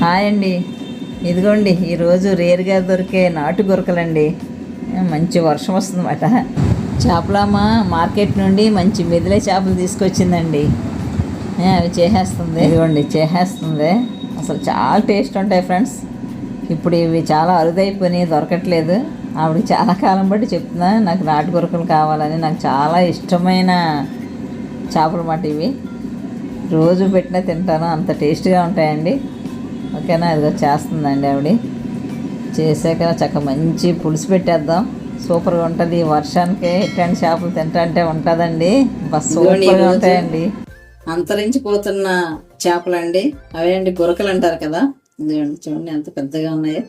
Hi అండి. ఇదిగోండి ఈరోజు రేరుగా దొరికే నాటు గురకలండి. మంచి వర్షం వస్తుందన్నమాట. చేపలమ్మ మార్కెట్ నుండి మంచి మెదిలే చేపలు తీసుకొచ్చిందండి. అవి చేసేస్తుంది. ఇదిగోండి చేసేస్తుంది. అసలు చాలా టేస్ట్ ఉంటాయి ఫ్రెండ్స్. ఇప్పుడు ఇవి చాలా అరుదైపోయినాయి దొరకట్లేదు. ఆవిడకి చాలా కాలం బట్టి చెప్తున్నా నాకు నాటు గురకలు కావాలని నాకు చాలా ఇష్టమైన చేపలు మాట ఇవి. రోజు పెట్టినా తింటాను అంత టేస్ట్గా ఉంటాయండి. ఓకేనా? అదిగో చేస్తుందండి ఆవిడ. చేసాక చక్క మంచి పులుసు పెట్టేద్దాం. సూపర్గా ఉంటుంది ఈ వర్షానికి. ఇట్లాంటి చేపలు తింటా అంటే ఉంటుందండి బస్ సూపర్గా ఉంటాయండి. అంతరించిపోతున్న చేపలండి. అవేంటి గురకలు అంటారు కదా. చూడండి ఎంత పెద్దగా ఉన్నాయో.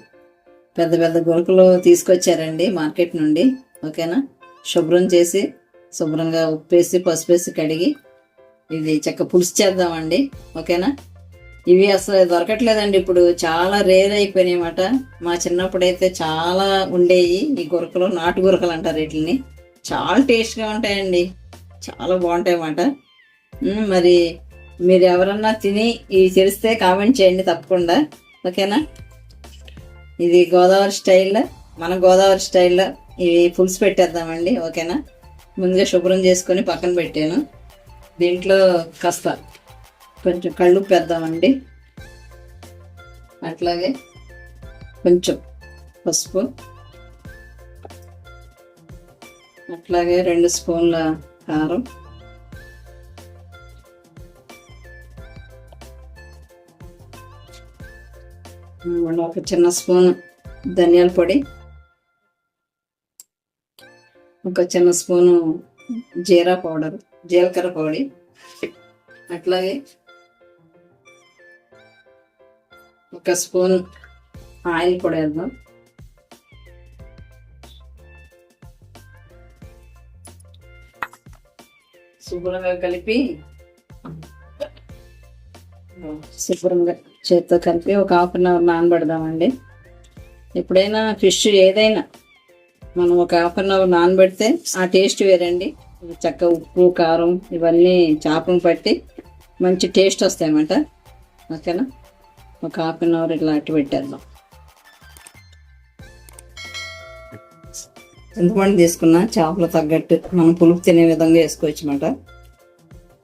పెద్ద పెద్ద గురకలు తీసుకొచ్చారండి మార్కెట్ నుండి. ఓకేనా? శుభ్రం చేసి శుభ్రంగా ఉప్పేసి పసుపేసి కడిగి ఇది చక్క పులుసు చేద్దామండి. ఓకేనా? ఇవి అసలు దొరకట్లేదండి. ఇప్పుడు చాలా రేర్ అయిపోయినాయి అన్నమాట. మా చిన్నప్పుడైతే చాలా ఉండేవి ఈ గురకలు నాటు గురకలు అంటారు వీటిని చాలా టేస్ట్గా ఉంటాయండి. చాలా బాగుంటాయి అన్నమాట. మరి మీరు ఎవరన్నా తిని ఇవి తెలిస్తే కామెంట్ చేయండి తప్పకుండా. ఓకేనా? ఇది గోదావరి స్టైల్లో మన గోదావరి స్టైల్లో ఇవి పులుసు పెట్టేద్దామండి. ఓకేనా? ముందుగా శుభ్రం చేసుకొని పక్కన పెట్టాను. దీంట్లో కాస్త కొంచెం కళ్ళు పెద్దామండి. అట్లాగే కొంచెం పసుపు. అట్లాగే రెండు స్పూన్ల కారం. ఒక చిన్న స్పూన్ ధనియాల పొడి. ఒక చిన్న స్పూను జీరా పౌడర్ జీలకర్ర పొడి. అట్లాగే ఒక స్పూన్ ఆయిల్ కూడా వేద్దాం శుభ్రంగా కలిపి శుభ్రంగా చేత్తో కలిపి ఒక హాఫ్ అన్ అవర్ నానబెడదామండి. ఎప్పుడైనా ఫిష్ ఏదైనా మనం ఒక హాఫ్ అన్ అవర్ నానబెడితే ఆ టేస్ట్ వేరండి. చక్క ఉప్పు కారం ఇవన్నీ చేపను పట్టి మంచి టేస్ట్ వస్తాయన్నమాట. ఓకేనా? ఒక హాఫ్ అన్ అవర్ ఇట్లా అట్టి పెట్టేద్దాం. చింతపండు తీసుకున్నా చేపలు తగ్గట్టు మనం పులుపు తినే విధంగా వేసుకోవచ్చు అనమాట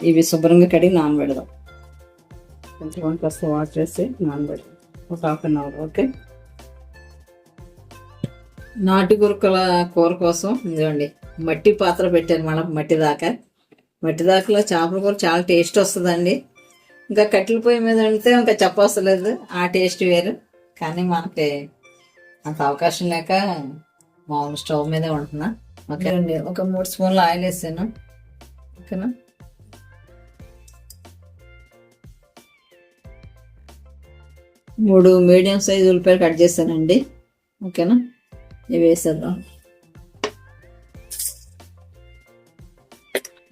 ఇవి శుభ్రంగా కడిగి నానబెడదాం. చింతపండు కాస్త వాటర్ వేసి నానబెడదాం. ఒక హాఫ్ అన్ అవర్ ఓకే? నాటు గురుకుల కూర కోసం ఇదిగోండి మట్టి పాత్ర పెట్టాను మనం మట్టి దాకా. మట్టి దాకలో చేపల కూర చాలా టేస్ట్ వస్తుందండి. ఇంకా కట్టెల పొయ్యి మీద వండితే ఇంకా చెప్పవసలేదు. ఆ టేస్ట్ వేరు. కానీ మనకి అంత అవకాశం లేక మామూలు స్టవ్ మీదే ఉంటున్నా ఓకే అండి. ఒక మూడు స్పూన్లు ఆయిల్ వేసాను. ఓకేనా? మూడు మీడియం సైజ్ ఉల్లిపాయలు కట్ చేశానండి. ఓకేనా? ఇవి వేసేద్దాం.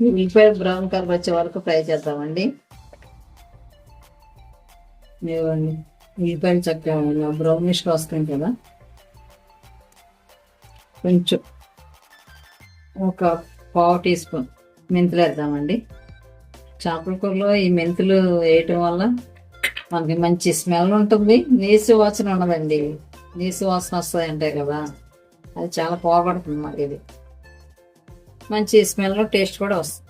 ఉల్లిపాయలు బ్రౌన్ కలర్ వచ్చే వరకు ఫ్రై చేద్దామండి. ఇవ్వండి ఉల్లిపాయలు చక్కగా బ్రౌనిష్గా వస్తుంది కదా? కొంచెం ఒక పావు టీ స్పూన్ మెంతులు వేద్దామండి. చేపల కూరలో ఈ మెంతులు వేయటం వల్ల మనకి మంచి స్మెల్ ఉంటుంది. నీసు వాసన ఉండదండి. నీసు వాసన వస్తుంది అంటే కదా అది చాలా పోగొడుతుంది మాకు ఇది. మంచి స్మెల్ టేస్ట్ కూడా వస్తుంది.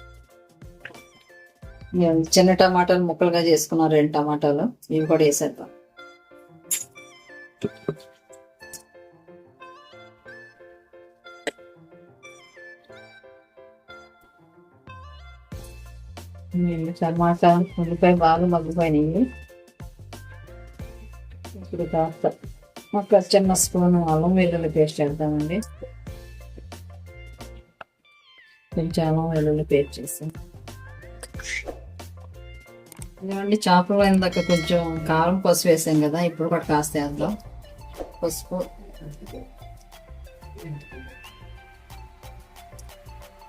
చిన్న టమాటాలు ముక్కలుగా చేసుకున్న రెండు టమాటాలు. ఇవి కూడా వేసేద్దాం. టమాటా ఉల్లిపాయ బాగా మగ్గిపోయినాయి. ఇప్పుడు కాస్త ఒక చిన్న స్పూన్ అల్లం వెల్లుల్లి పేస్ట్ వేద్దామండి. కొంచెం అల్లం వెల్లుల్లి పేస్ట్ చేస్తాం ఇదిగోండి చేపలు ఇందాక కొంచెం కారం పసుపు వేసాం కదా ఇప్పుడు కూడా కాస్త వేద్దాం. పసుపు.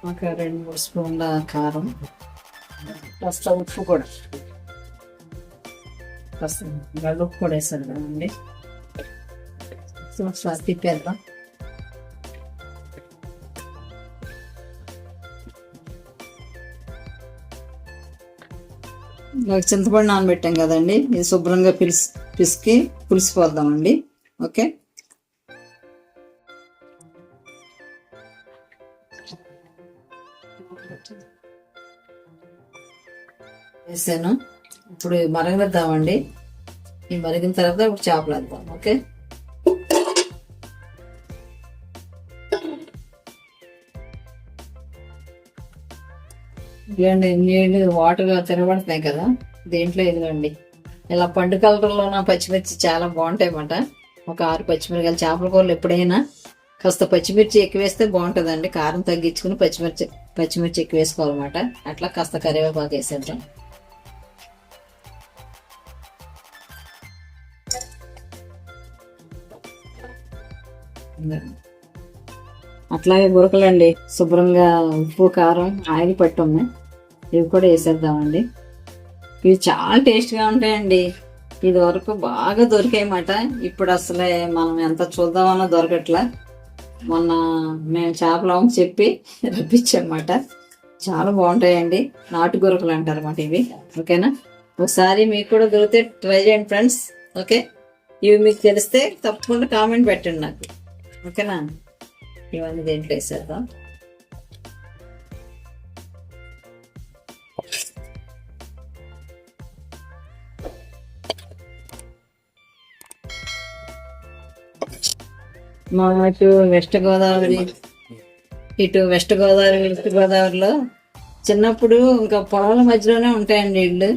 ఒక రెండు మూడు స్పూన్ల కారం. కాస్త ఉప్పు కూడా. కాస్త గల్లు ఉప్పు కూడా వేసాను కదండి. సో తిప్పేద్దాం. చింతపండు నానబెట్టాం కదండి. ఇది శుభ్రంగా పిలిసి పిసికి పులిసిపోద్దామండి ఓకే? వేసాను. ఇప్పుడు మరగనిద్దామండి ఈ మరిగిన తర్వాత ఇప్పుడు చేపలు వేద్దాం. ఓకే? ఇదిగోండి నీళ్ళు వాటర్ తినబడుతున్నాయి కదా. దీంట్లో ఇదిగోండి. ఇలా పండు కలర్లోన పచ్చిమిర్చి చాలా బాగుంటాయి అన్నమాట ఒక ఆరు పచ్చిమిరకాయలు చేపల కూరలు ఎప్పుడైనా కాస్త పచ్చిమిర్చి ఎక్కువ వేస్తే బాగుంటుందండి. కారం తగ్గించుకుని పచ్చిమిర్చి పచ్చిమిర్చి ఎక్కువ వేసుకోవాలన్నమాట. అట్లా కాస్త కరివేపాకు వేసేద్దాం. అట్లాగే గురకలండి. శుభ్రంగా ఉప్పు కారం ఆయిల్ పట్టున్నాయి ఇవి కూడా వేసేద్దామండి. ఇవి చాలా టేస్ట్గా ఉంటాయండి. ఇది వరకు బాగా దొరికాయమాట ఇప్పుడు అసలే మనం ఎంత చూద్దామన్నా దొరకట్లా. మొన్న మేము చేపలం చెప్పి రప్పించామన్నమాట చాలా బాగుంటాయండి. నాటు గురకలు అంటారు అన్నమాట ఇవి. ఓకేనా? ఒకసారి మీకు కూడా దొరికితే ట్రై చేయండి ఫ్రెండ్స్. ఓకే? ఇవి మీకు తెలిస్తే తప్పకుండా కామెంట్ పెట్టండి నాకు. ఓకేనా? ఇవన్నీ దేంట్లో వేసేద్దాం మా ఇటు వెస్ట్ గోదావరి ఇటు వెస్ట్ గోదావరి వెస్ట్ గోదావరిలో చిన్నప్పుడు ఇంకా పొలాల మధ్యలోనే ఉంటాయండి ఇళ్ళు.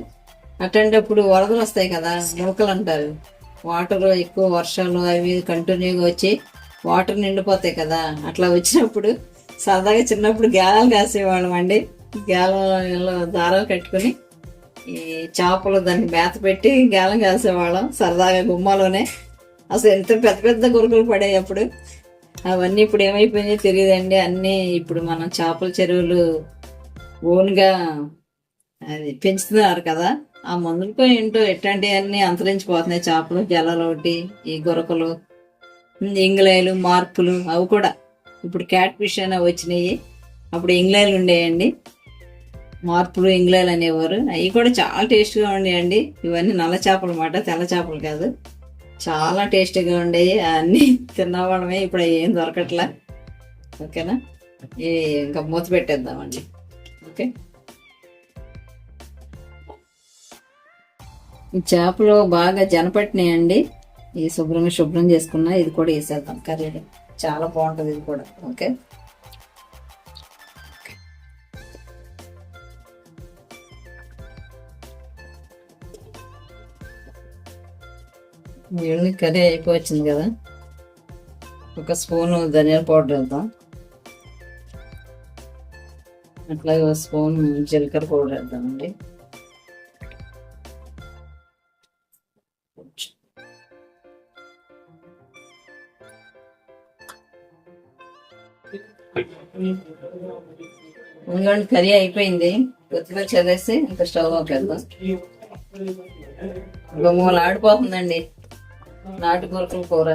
అట్లాంటప్పుడు వరదలు వస్తాయి కదా నూకలు అంటారు వాటర్ ఎక్కువ వర్షాలు అవి కంటిన్యూగా వచ్చి వాటర్ నిండిపోతాయి కదా. అట్లా వచ్చినప్పుడు సరదాగా చిన్నప్పుడు గేలాలు కాసేవాళ్ళం అండి. గ్యాలలో దారాలు కట్టుకుని ఈ చేపలు దాన్ని మేత పెట్టి గేలం కాసేవాళ్ళం సరదాగా గుమ్మలోనే. అసలు ఎంత పెద్ద పెద్ద గురుకులు పడాయి అప్పుడు. అవన్నీ ఇప్పుడు ఏమైపోయినాయో తెలియదండి. అన్నీ ఇప్పుడు మనం చేపల చెరువులు ఓన్గా అది పెంచుతున్నారు కదా. ఆ మందులతో ఏంటో ఎట్లాంటివన్నీ అంతరించిపోతున్నాయి. చేపలు గెలలు ఒకటి ఈ గొరకలు. ఇంగ్లాయలు మార్పులు అవి కూడా. ఇప్పుడు క్యాట్ ఫిష్ అని వచ్చినాయి. అప్పుడు ఇంగ్లాయలు ఉండేయండి. మార్పులు ఇంగ్లాయలు అనేవారు. అవి కూడా చాలా టేస్ట్గా ఉండేయండి. ఇవన్నీ నల్ల చేపలు అన్నమాట తెల్ల చేపలు కాదు. చాలా టేస్టీగా ఉండేవి అన్నీ తిన్నవాడమే ఇప్పుడు ఏం దొరకట్లా. ఓకేనా? ఇంకా మూత పెట్టేద్దామండి. ఓకే? చేపలు బాగా జనపట్టినాయండి. ఈ శుభ్రంగా శుభ్రం చేసుకున్నా ఇది కూడా వేసేద్దాం కర్రీ చాలా బాగుంటుంది ఇది కూడా. ఓకే? నీళ్ళు కర్రీ అయిపోవచ్చింది కదా? ఒక స్పూన్ ధనియాల పౌడర్ వేద్దాం. అట్లాగే ఒక స్పూన్ జీలకర్ర పౌడర్ వేద్దామండి. ఇంకోండి కర్రీ అయిపోయింది. కొత్తిమీర చదివేసి ఇంకా స్టవ్ ఆఫ్ చేద్దాం గుమ్మలు ఆడిపోతుందండి నాటు కూరకల కూర